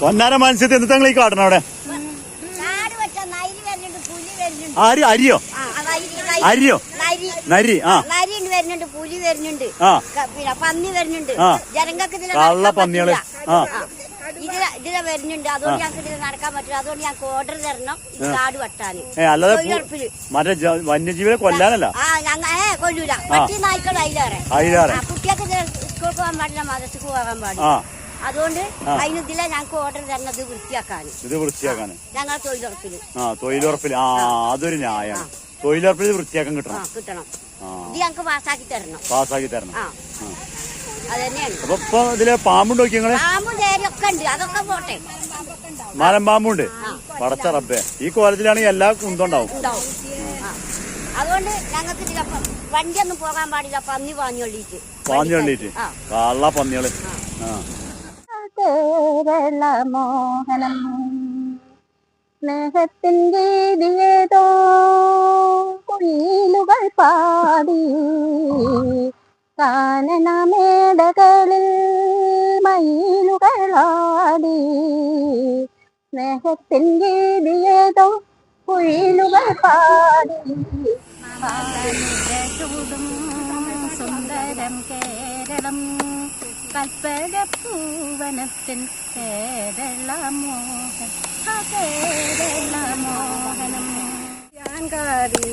പൊന്നാര മത്സ്യത്തെ എന്ത് തങ്ങൾ ഈ കാട്ടണം അവിടെ? ആര്? അരിയോ. അരിയോ? നരി. ആ. വരുന്നുണ്ട് പുലി വരുന്നുണ്ട്. പിന്നെ പന്നി വരുന്നുണ്ട്. ആ. ജനങ്ങൾക്ക് ഇതിലെ കള്ള പന്നികൾ. ഇതിലെ ഇതിലെ വരുന്നുണ്ട്. അതുകൊണ്ട് ഞങ്ങൾക്ക് ഇതിൽ നടക്കാൻ പറ്റില്ല. അതുകൊണ്ട് ഞങ്ങൾക്ക് ഓർഡർ തരണം ഇത് കാട് വെട്ടാന്. അല്ലാതെ മറ്റേ വന്യജീവിയെ കൊല്ലാനല്ല? ആ ഞങ്ങ ഏ കൊല്ലൂല. നായ്ക്കൾ അതിലേറെ ആ, കുട്ടികൾക്ക് സ്കൂൾക്ക് പോകാൻ പാടില്ല മദ്രസക്ക് പോകാൻ പാടില്ല. അതുകൊണ്ട് അതിന് ഇതിലെ ഞങ്ങൾക്ക് ഓർഡർ തരണത് വൃത്തിയാക്കാൻ. ഇത് വൃത്തിയാക്കാൻ. ഞങ്ങൾ തൊഴിലുറപ്പിൽ ആ തൊഴിലുറപ്പിൽ. ആ അതൊരു ന്യായമാണ് തൊഴിലുറപ്പിൽ വൃത്തിയാക്കാൻ കിട്ടണം. കിട്ടണം. ഇത് ഞങ്ങൾക്ക് പാസ്സാക്കി തരണം. പാസ്സാക്കി തരണം. അപ്പൊ ഇതിലെ പാമ്പുണ്ട് നോക്കി നിങ്ങൾ? പാമ്പും ഉണ്ട്. അതൊക്കെ പോട്ടെ. മരം പാമ്പുണ്ട്. പടച്ച റബ്ബേ. ഈ കോലത്തിലാണെങ്കിൽ എല്ലാ കുന്തം ഉണ്ടാവും. ഉണ്ടാവും. ആ. അതുകൊണ്ട് ഞങ്ങൾക്ക് വണ്ടിയൊന്നും പോകാൻ പാടില്ല. പന്നി പാഞ്ഞു കൊള്ളിയിട്ട് പാഞ്ഞു ആ. കള്ള പന്നികൾ. ആ. കേരള മോഹനം സ്നേഹത്തിൻ ഗീതിയേതോ കുയിലുകൾ പാടി. കാനനമേടകളിൽ മയിലുകളാടി സ്നേഹത്തിൻ ഗീതിയേതോ കുയിലുകൾ പാടി. ചൂടും സുന്ദരം കേരളം. കൽപ്പകപ്പൂവനത്തിൻ കേരളമോഹൻ. കേരള മോഹനം യാങ്കാരി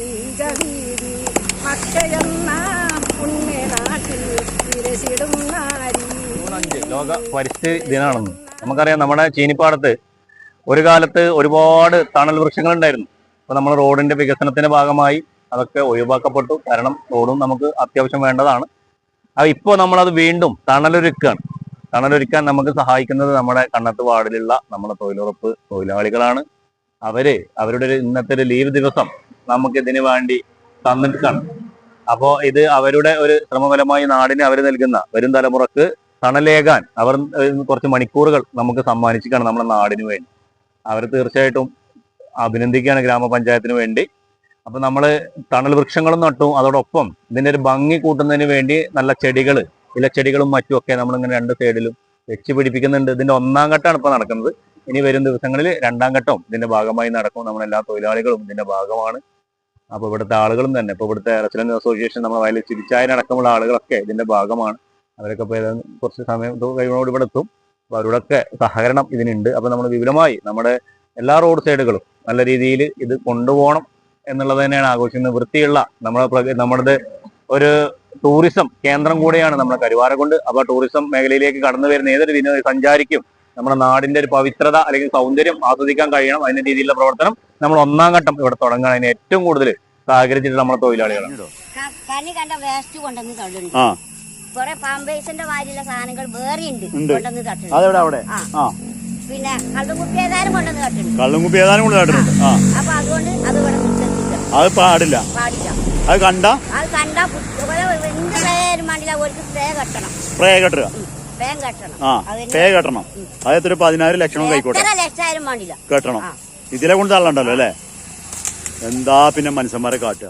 പുണ്യനാട്ടിൽ വിരസിടും നാരി. ജൂൺ ലോക പരിസ്ഥിതി ദിനമാണെന്ന് നമുക്കറിയാം നമ്മുടെ ചീനിപ്പാടത്ത് ഒരു കാലത്ത് ഒരുപാട് തണൽ വൃക്ഷങ്ങൾ ഉണ്ടായിരുന്നു അപ്പൊ നമ്മൾ റോഡിന്റെ വികസനത്തിന്റെ ഭാഗമായി അതൊക്കെ ഒഴിവാക്കപ്പെട്ടു. കാരണം റോഡും നമുക്ക് അത്യാവശ്യം വേണ്ടതാണ്. അത് ഇപ്പോൾ നമ്മളത് വീണ്ടും തണലൊരുക്കാണ്. തണലൊരുക്കാൻ നമുക്ക് സഹായിക്കുന്നത് നമ്മുടെ കണ്ണത്ത് വാർഡിലുള്ള നമ്മുടെ തൊഴിലുറപ്പ് തൊഴിലാളികളാണ്. അവർ അവരുടെ ഒരു ഇന്നത്തെ ഒരു ലീവ് ദിവസം നമുക്ക് ഇതിനു വേണ്ടി തന്നിട്ടാണ്. അപ്പോൾ ഇത് അവരുടെ ഒരു ശ്രമഫലമായി നാടിന് അവർ നൽകുന്ന വരും തലമുറയ്ക്ക് തണലേകാൻ അവർ കുറച്ച് മണിക്കൂറുകൾ നമുക്ക് സമ്മാനിച്ചിട്ടാണ് നമ്മുടെ നാടിന് വേണ്ടി. അവർ തീർച്ചയായിട്ടും അഭിനന്ദിക്കുകയാണ് ഗ്രാമപഞ്ചായത്തിന് വേണ്ടി. അപ്പൊ നമ്മൾ തണൽ വൃക്ഷങ്ങളും നട്ടു. അതോടൊപ്പം ഇതിന്റെ ഒരു ഭംഗി കൂട്ടുന്നതിന് വേണ്ടി നല്ല ചെടികൾ ഇലച്ചെടികളും മറ്റും ഒക്കെ നമ്മളിങ്ങനെ രണ്ട് സൈഡിലും വെച്ച് പിടിപ്പിക്കുന്നുണ്ട്. ഇതിന്റെ ഒന്നാം ഘട്ടമാണ് ഇപ്പോൾ നടക്കുന്നത്. ഇനി വരും ദിവസങ്ങളിൽ രണ്ടാം ഘട്ടവും ഇതിന്റെ ഭാഗമായി നടക്കും. നമ്മളെല്ലാ തൊഴിലാളികളും ഇതിന്റെ ഭാഗമാണ്. അപ്പോൾ ഇവിടുത്തെ ആളുകളും തന്നെ ഇപ്പൊ ഇവിടുത്തെ റെസിഡൻസ് അസോസിയേഷൻ നമ്മുടെ വയലിൽ ചിരിച്ചായനടക്കമുള്ള ആളുകളൊക്കെ ഇതിന്റെ ഭാഗമാണ്. അവരൊക്കെ ഇപ്പൊ കുറച്ച് സമയം കഴിവോട് ഇവിടെ എത്തും. അപ്പൊ അവരോടൊക്കെ സഹകരണം ഇതിനുണ്ട്. അപ്പോൾ നമ്മൾ വിപുലമായി നമ്മുടെ എല്ലാ റോഡ് സൈഡുകളും നല്ല രീതിയിൽ ഇത് കൊണ്ടുപോകണം. എന്നുള്ളത് തന്നെയാണ് ആഘോഷിക്കുന്നത്. വൃത്തിയുള്ള നമ്മുടെ നമ്മുടെ ഒരു ടൂറിസം കേന്ദ്രം കൂടെയാണ് നമ്മുടെ കരുവാരക്കുണ്ട് അപ്പൊ ടൂറിസം മേഖലയിലേക്ക് കടന്നു വരുന്ന ഏതൊരു വിനോദ സഞ്ചാരിക്കും നമ്മുടെ നാടിന്റെ ഒരു പവിത്രത അല്ലെങ്കിൽ സൗന്ദര്യം ആസ്വദിക്കാൻ കഴിയണം. അതിന്റെ രീതിയിലുള്ള പ്രവർത്തനം നമ്മൾ ഒന്നാം ഘട്ടം ഇവിടെ തുടങ്ങാൻ അതിന് ഏറ്റവും കൂടുതൽ സഹകരിച്ചിട്ട് നമ്മുടെ തൊഴിലാളികളാണ്. കണ്ട വേസ്റ്റ് കൊണ്ടുവന്ന് തള്ളുണ്ട് ആ. കുറെ പാമ്പേഴ്സിന്റെ വാരിയുള്ള സാധനങ്ങൾ വേറെ ഉണ്ട്. ഉണ്ട്. കൊണ്ടുവന്ന് തട്ടുന്നുണ്ട്. അതെവിടെ അവിടെ? ആ. ആ. പിന്നെ കള്ളുകുപ്പി ഏതായാലും കൊണ്ടുവന്ന് തട്ടുന്നുണ്ട്. കള്ളുംകുപ്പി ഏതായാലും ഏതാനും കാട്ടുന്നുണ്ട് ആ. അപ്പൊ അതുകൊണ്ട് അത് ഇവിടെ നിർത്തില്ല അത് പാടില്ല. അത് കണ്ട? ഒരു സ്പ്രേ കെട്ടുക. ആ സ്പ്രേ കെട്ടണം. അത് എത്ര പതിനായിരം ലക്ഷണം കൈക്കോട്ടെ. കെട്ടണം. ഇതിലെ കൊണ്ട് തള്ളണ്ടല്ലോ അല്ലേ? എന്താ പിന്നെ മനുഷ്യന്മാരെ കാട്ടുക?